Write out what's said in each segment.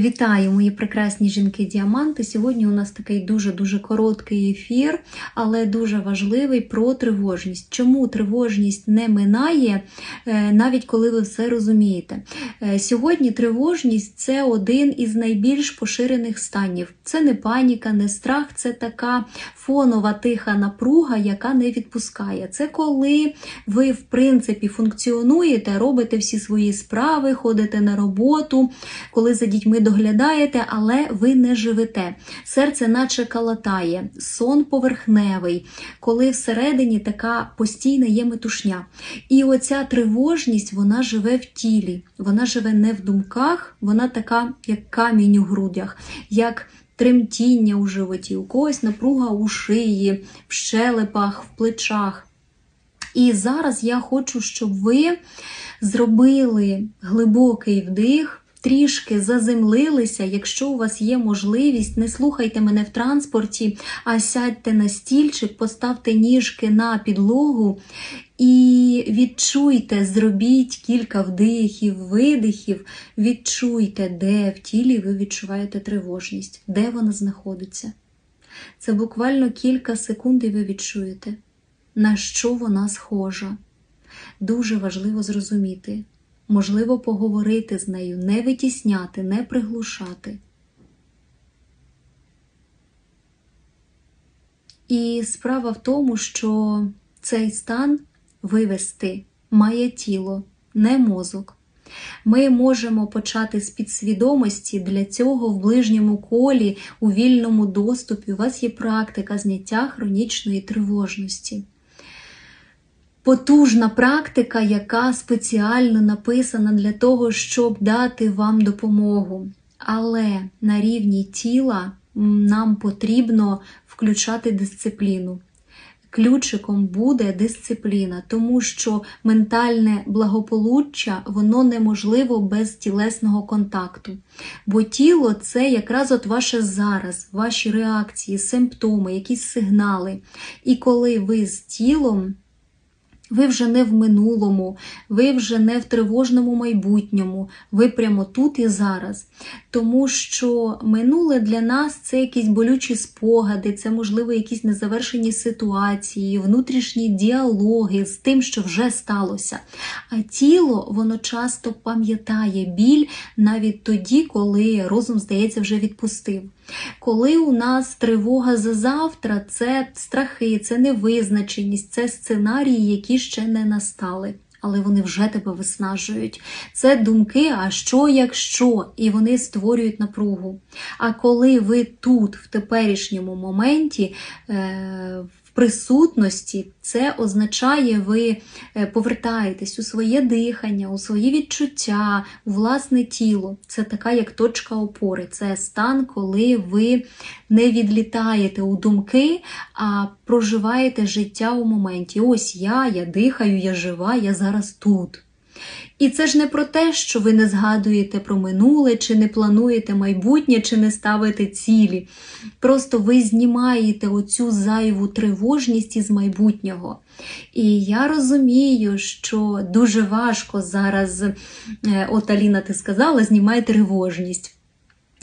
Вітаю, мої прекрасні жінки-діаманти. Сьогодні у нас такий дуже-дуже короткий ефір, але дуже важливий про тривожність. Чому тривожність не минає, е, навіть коли ви все розумієте? Е, Сьогодні тривожність це один із найбільш поширених станів. Це не паніка, не страх, це така фонова тиха напруга, яка не відпускає. Це коли ви, в принципі, функціонуєте, робите всі свої справи, ходите на роботу, коли за дітьми доглядаєте, але ви не живете. Серце наче калатає, сон поверхневий, коли всередині така постійна є метушня. І оця тривожність, вона живе в тілі, вона живе не в думках, вона така, як камінь у грудях, як тремтіння у животі, у когось напруга у шиї, в щелепах, в плечах. І зараз я хочу, щоб ви зробили глибокий вдих, трішки заземлилися. Якщо у вас є можливість, не слухайте мене в транспорті, а сядьте на стільчик, поставте ніжки на підлогу і відчуйте, зробіть кілька вдихів, видихів, відчуйте, де в тілі ви відчуваєте тривожність, де вона знаходиться. Це буквально кілька секунд, і ви відчуєте, на що вона схожа. Дуже важливо зрозуміти, можливо, поговорити з нею, не витісняти, не приглушати. І справа в тому, що цей стан вивести має тіло, не мозок. Ми можемо почати з підсвідомості для цього в ближньому колі, у вільному доступі. У вас є практика зняття хронічної тривожності. Потужна практика, яка спеціально написана для того, щоб дати вам допомогу. Але на рівні тіла нам потрібно включати дисципліну. Ключиком буде дисципліна, тому що ментальне благополуччя воно неможливо без тілесного контакту. Бо тіло це якраз от ваше зараз, ваші реакції, симптоми, якісь сигнали. І коли ви з тілом. Ви вже не в минулому, ви вже не в тривожному майбутньому, ви прямо тут і зараз. Тому що минуле для нас це якісь болючі спогади, це, можливо, якісь незавершені ситуації, внутрішні діалоги з тим, що вже сталося. А тіло, воно часто пам'ятає біль навіть тоді, коли розум, здається, вже відпустив. Коли у нас тривога за завтра, це страхи, це невизначеність, це сценарії, які ще не настали. Але вони вже тебе виснажують. Це думки, а що, якщо, і вони створюють напругу. А коли ви тут, в теперішньому моменті, е, присутності, це означає, ви е, повертаєтесь у своє дихання, у свої відчуття, у власне тіло. Це така як точка опори. Це стан, коли ви не відлітаєте у думки, а проживаєте життя у моменті. Ось я, я дихаю, я жива, я зараз тут. І це ж не про те, що ви не згадуєте про минуле, чи не плануєте майбутнє, чи не ставите цілі. Просто ви знімаєте оцю зайву тривожність із майбутнього. І я розумію, що дуже важко зараз, е, от Аліна, ти сказала, знімай тривожність.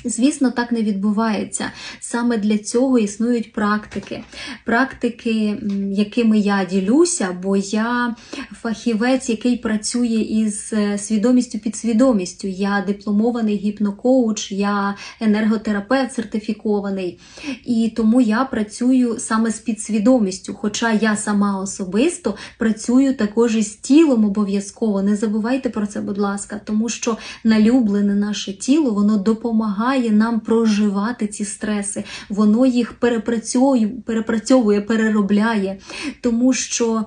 Звісно, так не відбувається. Саме для цього існують практики. Практики, якими я ділюся, бо я фахівець, який працює із е, свідомістю підсвідомістю. Я дипломований гіпнокоуч, я енерготерапевт сертифікований. І тому я працюю саме з підсвідомістю. Хоча я сама особисто працюю також із тілом обов'язково. Не забувайте про це, будь ласка, тому що налюблене наше тіло, воно допомагає допомагає нам проживати ці стреси, воно їх перепрацьовує, перепрацьовує, переробляє, тому що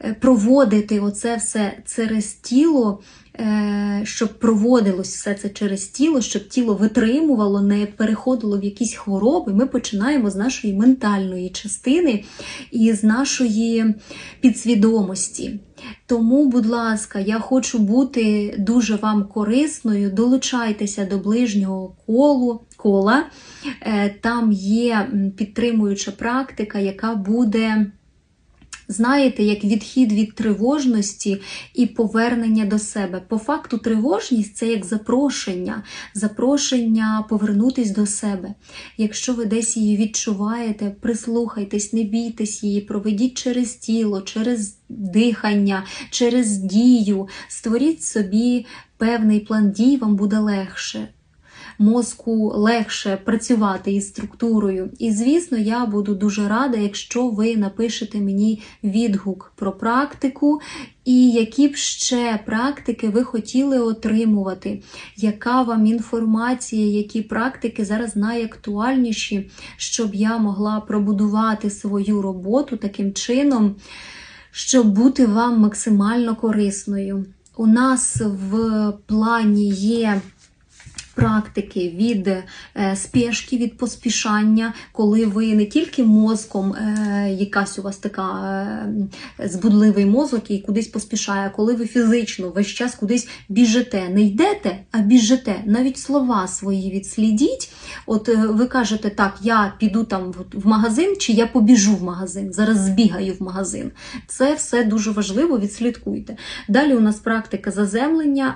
е, проводити оце все через тіло. Е, щоб проводилось все це через тіло, щоб тіло витримувало, не переходило в якісь хвороби, ми починаємо з нашої ментальної частини і з нашої підсвідомості. Тому, будь ласка, я хочу бути дуже вам корисною. Долучайтеся до ближнього колу, кола. Е, там є підтримуюча практика, яка буде знаєте, як відхід від тривожності і повернення до себе. По факту, тривожність це як запрошення, запрошення повернутись до себе. Якщо ви десь її відчуваєте, прислухайтесь, не бійтесь її, проведіть через тіло, через дихання, через дію, створіть собі певний план дій, вам буде легше. Мозку легше працювати із структурою. І, звісно, я буду дуже рада, якщо ви напишете мені відгук про практику і які б ще практики ви хотіли отримувати, яка вам інформація, які практики зараз найактуальніші, щоб я могла пробудувати свою роботу таким чином, щоб бути вам максимально корисною. У нас в плані є практики від е, спешки, від поспішання, коли ви не тільки мозком, е, якась у вас така е, збудливий мозок і кудись поспішає, коли ви фізично весь час кудись біжите, не йдете, а біжите. Навіть слова свої відслідіть. От ви кажете, так, я піду там в- магазин, чи я побіжу в магазин, зараз збігаю в магазин. Це все дуже важливо, відслідкуйте. Далі у нас практика заземлення,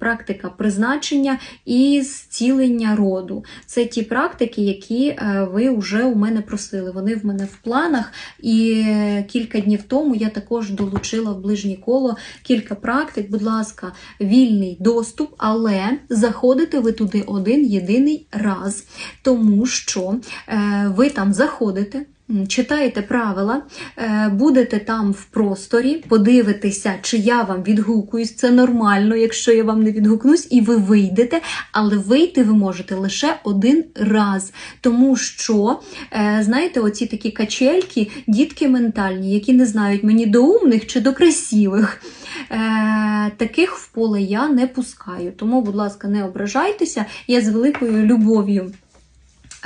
практика призначення і зцілення роду. Це ті практики, які е, ви вже у мене просили. Вони в мене в планах. І е, кілька днів тому я також долучила в ближнє коло кілька практик. Будь ласка, вільний доступ, але заходите ви туди один єдиний раз, тому що е, ви там заходите. Читаєте правила, е, будете там в просторі, подивитеся, чи я вам відгукуюсь. Це нормально, якщо я вам не відгукнусь, і ви вийдете, але вийти ви можете лише один раз. Тому що, е, знаєте, оці такі качельки, дітки ментальні, які не знають мені до умних чи до красивих. Е, таких в поле я не пускаю. Тому, будь ласка, не ображайтеся. Я з великою любов'ю.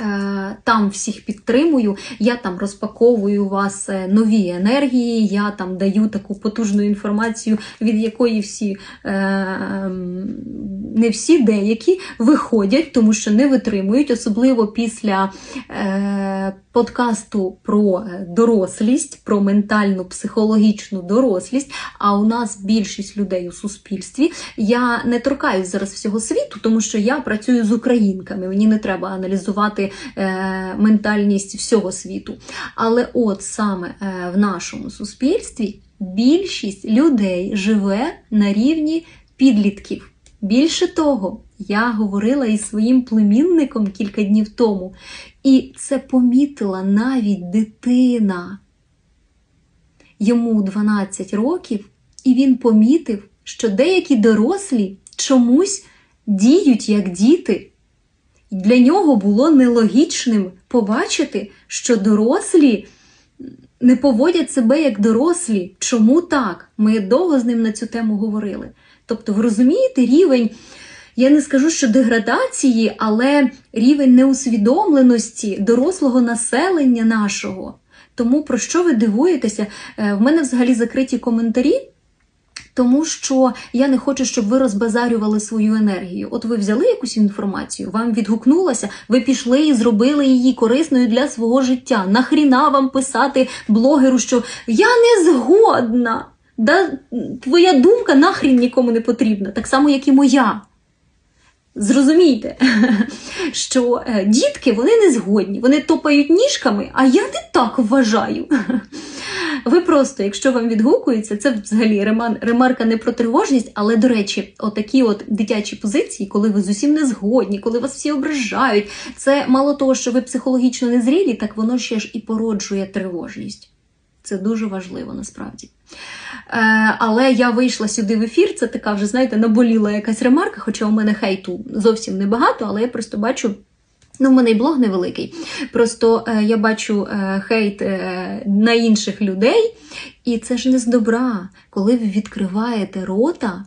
Е, Там всіх підтримую, я там розпаковую вас е, нові енергії, я там даю таку потужну інформацію, від якої всі, е, не всі деякі виходять, тому що не витримують, особливо після подкасту про е, дорослість, про ментальну психологічну дорослість. А у нас більшість людей у суспільстві. Я не торкаюсь зараз всього світу, тому що я працюю з українками. Мені не треба аналізувати е, ментальність всього світу. Але от саме е, в нашому суспільстві більшість людей живе на рівні підлітків. Більше того, я говорила із своїм племінником кілька днів тому, і це помітила навіть дитина. Йому 12 років, і він помітив, що деякі дорослі чомусь діють як діти. Для нього було нелогічним побачити, що дорослі не поводять себе як дорослі. Чому так? Ми довго з ним на цю тему говорили. Тобто, ви розумієте рівень, я не скажу, що деградації, але рівень неусвідомленості дорослого населення нашого. Тому про що ви дивуєтеся? Е, В мене взагалі закриті коментарі. Тому що я не хочу, щоб ви розбазарювали свою енергію. От ви взяли якусь інформацію, вам відгукнулося, ви пішли і зробили її корисною для свого життя. Нахріна вам писати блогеру, що я не згодна. Да, твоя думка нахрін нікому не потрібна, так само, як і моя. Зрозумійте, що е, дітки вони не згодні, вони топають ніжками, а я не так вважаю. Ви просто, якщо вам відгукується, це взагалі ремарка не про тривожність, але, до речі, отакі от дитячі позиції, коли ви з усім не згодні, коли вас всі ображають, це мало того, що ви психологічно незрілі, так воно ще ж і породжує тривожність. Це дуже важливо насправді. Е, але я вийшла сюди в ефір, це така вже, знаєте, наболіла якась ремарка, хоча у мене хейту зовсім небагато, але я просто бачу. Ну, в мене й блог невеликий. Просто е, я бачу е, хейт е, на інших людей, і це ж не з добра. Коли ви відкриваєте рота,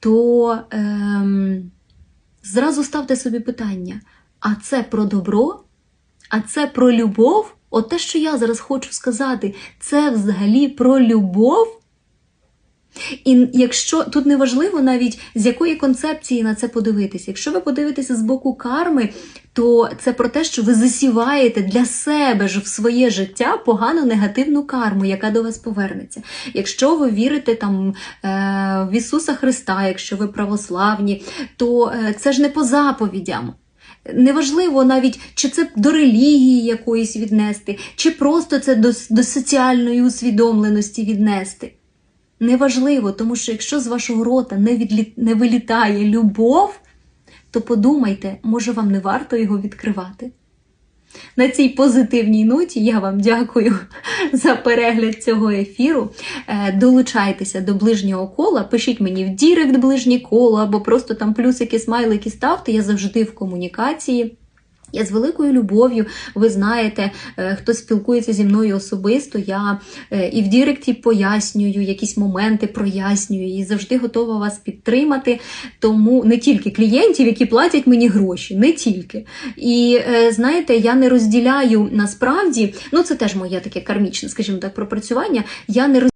то ем, зразу ставте собі питання: а це про добро? А це про любов? От те, що я зараз хочу сказати, це взагалі про любов? І якщо тут не важливо навіть з якої концепції на це подивитися, якщо ви подивитеся з боку карми, то це про те, що ви засіваєте для себе ж в своє життя погану негативну карму, яка до вас повернеться. Якщо ви вірите там е, в Ісуса Христа, якщо ви православні, то е, це ж не по заповідям. Неважливо навіть, чи це до релігії якоїсь віднести, чи просто це до, до соціальної усвідомленості віднести. Неважливо, тому що якщо з вашого рота не, відлі... не вилітає любов, то подумайте, може вам не варто його відкривати. На цій позитивній ноті я вам дякую за перегляд цього ефіру. Е, Долучайтеся до ближнього кола, пишіть мені в Дірект ближнє коло, або просто там плюсики, смайлики ставте. Я завжди в комунікації. Я з великою любов'ю, ви знаєте, е, хто спілкується зі мною особисто, я е, і в Діректі пояснюю, якісь моменти прояснюю і завжди готова вас підтримати. Тому не тільки клієнтів, які платять мені гроші, не тільки. І е, знаєте, я не розділяю насправді, ну це теж моє таке кармічне, скажімо так, пропрацювання. Я не роз-